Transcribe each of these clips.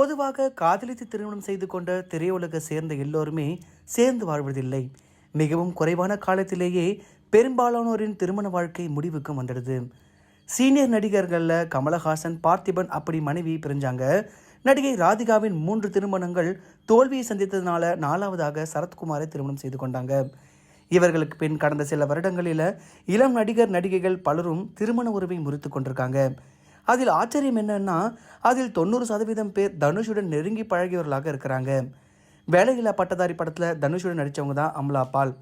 பொதுவாக காதலித்து திருமணம் செய்து கொண்ட திரையுலக சேர்ந்த எல்லோருமே சேர்ந்து வாழ்வதில்லை. மிகவும் குறைவான காலத்திலேயே பெரும்பாலானோரின் திருமண வாழ்க்கை முடிவுக்கு வந்துடுது சீனியர் நடிகர்களில் கமலஹாசன் பார்த்திபன் அப்படி மனைவி பிரிஞ்சாங்க. நடிகை ராதிகாவின் மூன்று திருமணங்கள் தோல்வியை சந்தித்ததுனால நாலாவதாக சரத்குமாரை திருமணம் செய்து கொண்டாங்க. இவர்களுக்கு பின் கடந்த சில வருடங்களில் இளம் நடிகர் நடிகைகள் பலரும் திருமண உறவை முறித்து கொண்டிருக்காங்க. அதில் ஆச்சரியம் என்னன்னா அதில் தொண்ணூறு சதவீதம் பேர் தனுஷுடன் நெருங்கி பழகியவர்களாக இருக்கிறாங்க. வேலையில்லா பட்டதாரி படத்தில் தனுஷுடன் நடித்தவங்க தான் அமலா பால்.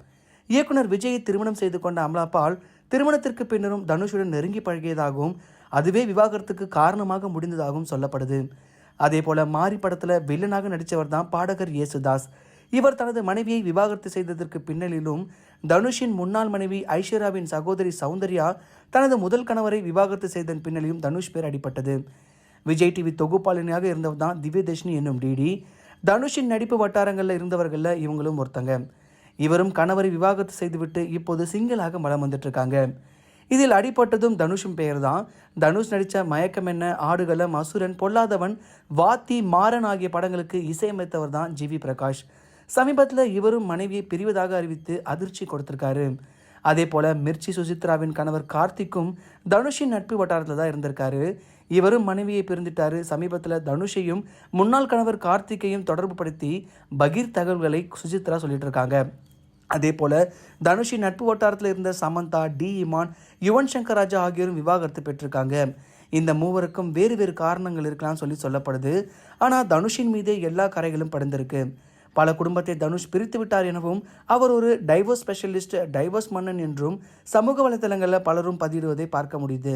இயக்குனர் விஜயை திருமணம் செய்து கொண்ட அமலா பால் திருமணத்திற்கு பின்னரும் தனுஷுடன் நெருங்கி பழகியதாகவும் அதுவே விவாகரத்துக்கு காரணமாக முடிந்ததாகவும் சொல்லப்படுது. அதே போல மாரி படத்தில் வில்லனாக நடித்தவர் தான் பாடகர் இயேசுதாஸ் இவர் தனது மனைவியை விவாகரத்து செய்ததற்கு பின்னணியிலும் தனுஷின் முன்னாள் மனைவி ஐஸ்வர்யாவின் சகோதரி சௌந்தர்யா தனது முதல் கணவரை விவாகரத்து செய்ததன் பின்னணியும் தனுஷ் பேர் அடிப்பட்டது விஜய் டிவி தொகுப்பாளினியாக இருந்தவர் தான் திவ்யதர்ஷினி என்னும் டிடி. தனுஷின் நடிப்பு வட்டாரங்களில் இருந்தவர்களில் இவங்களும் ஒருத்தங்க. இவரும் கணவரை விவாகரத்து செய்துவிட்டு இப்போது சிங்கிளாக மலம் வந்துட்டு இருக்காங்க இதில் அடிபட்டதும் தனுஷும் பெயர் தான் தனுஷ் நடித்த மயக்கம் என்ன ஆடுகளம் அசுரன் பொல்லாதவன் வாத்தி மாறன் ஆகிய படங்களுக்கு இசையமைத்தவர் தான் ஜி வி பிரகாஷ். சமீபத்தில் இவரும் மனைவியை பிரிவதாக அறிவித்து அதிர்ச்சி கொடுத்திருக்காரு. அதே போல மிர்ச்சி சுசித்ராவின் கணவர் கார்த்திக்கும் தனுஷின் நட்பு வட்டாரத்தில் தான் இருந்திருக்காரு. இவரும் மனைவியை பிரிந்துட்டாரு. சமீபத்தில் தனுஷையும் முன்னாள் கணவர் கார்த்திக்கையும் தொடர்பு படுத்தி பகீர் தகவல்களை சுசித்ரா சொல்லிட்டு இருக்காங்க அதே போல தனுஷின் நட்பு வட்டாரத்தில் இருந்த சமந்தா டி இமான் யுவன் சங்கர் ராஜா ஆகியோரும் விவாகரத்து பெற்றிருக்காங்க. இந்த மூவருக்கும் வேறு வேறு காரணங்கள் இருக்கலாம்னு சொல்லி சொல்லப்படுது. ஆனால் தனுஷின் மீதே எல்லா கரைகளும் படுந்திருக்கு பல குடும்பத்தை தனுஷ் பிரித்து விட்டார் எனவும் அவர் ஒரு டைவோர்ஸ் ஸ்பெஷலிஸ்ட் டைவோர்ஸ் மன்னன் என்றும் சமூக வலைதளங்களில் பலரும் பதிவிடுவதை பார்க்க முடியுது.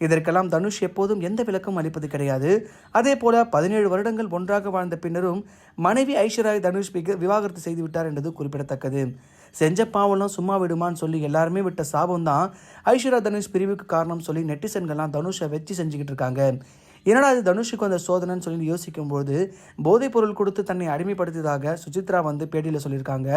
இதற்கெல்லாம் தனுஷ் எப்போதும் எந்த விளக்கம் அளிப்பது கிடையாது. அதே போல பதினேழு வருடங்கள் ஒன்றாக வாழ்ந்த பின்னரும் மனைவி ஐஸ்வர்யாய் தனுஷ் விவாகரத்து செய்து விட்டார் என்பது குறிப்பிடத்தக்கது. செஞ்ச பாவம்லாம் சும்மா விடுமான்னு சொல்லி எல்லாருமே விட்ட சாபம் தான் ஐஸ்வர்யா தனுஷ் பிரிவுக்கு காரணம் சொல்லி நெட்டிசன்கள்லாம் தனுஷை வச்சு செஞ்சுக்கிட்டு இருக்காங்க. என்னடா இது தனுஷுக்கு வந்த சோதனைன்னு சொல்லி யோசிக்கும்போது போதைப் பொருள் கொடுத்து தன்னை அடிமைப்படுத்தியதாக சுசித்ரா வந்து பேட்டியில் சொல்லியிருக்காங்க.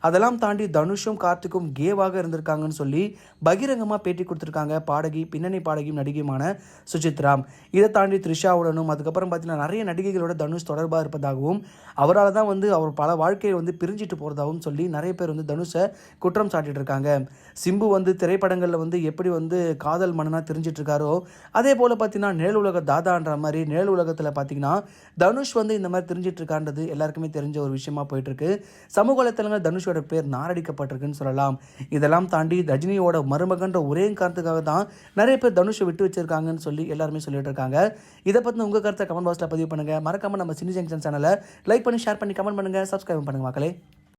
அதெல்லாம் தாண்டி தனுஷும் கார்த்திக்கும் கேவாக இருந்திருக்காங்கன்னு சொல்லி பகிரங்கமாக பேட்டி கொடுத்துருக்காங்க பாடகி பின்னணி பாடகியும் நடிகையுமான சுசித்ரா இதை தாண்டி த்ரிஷாவுடனும் அதுக்கப்புறம் பார்த்தீங்கன்னா நிறைய நடிகைகளோட தனுஷ் தொடர்பாக இருப்பதாகவும் அவரால் தான் வந்து அவர் பல வாழ்க்கையை வந்து பிரிஞ்சிட்டு போகிறதாகவும் சொல்லி நிறைய பேர் வந்து தனுஷை குற்றம் சாட்டிட்டு இருக்காங்க சிம்பு வந்து திரைப்படங்களில் வந்து எப்படி வந்து காதல் மனனாக தெரிஞ்சிட்ருக்காரோ அதே போல் பார்த்தீங்கன்னா நிழல் உலக இருக்கான்ற மாதிரி நிழல் உலகத்தில் பார்த்தீங்கன்னா தனுஷ் வந்து இந்த மாதிரி தெரிஞ்சிட்டு இருக்கான்றது எல்லாருக்குமே தெரிஞ்ச ஒரு விஷயமா போயிட்டுருக்கு சமூக வலைத்தளங்கள் தனுஷோட பேர் நாரடிக்கப்பட்டிருக்குன்னு சொல்லலாம். இதெல்லாம் தாண்டி ரஜினியோட மருமகன்ற ஒரே காரணத்துக்காக தான் நிறைய பேர் தனுஷை விட்டு வச்சிருக்காங்கன்னு சொல்லி எல்லாருமே சொல்லிட்டு இருக்காங்க இதை பற்றி உங்கள் கருத்தை கமெண்ட் பாக்ஸில் பதிவு பண்ணுங்க. மறக்காமல் நம்ம சினி ஜங்ஷன் சேனலை லைக் பண்ணி ஷேர் பண்ணி கமெண்ட் பண்ணுங்கள் சப்ஸ்கிரைப் பண்ணுங்கள் மக்களே.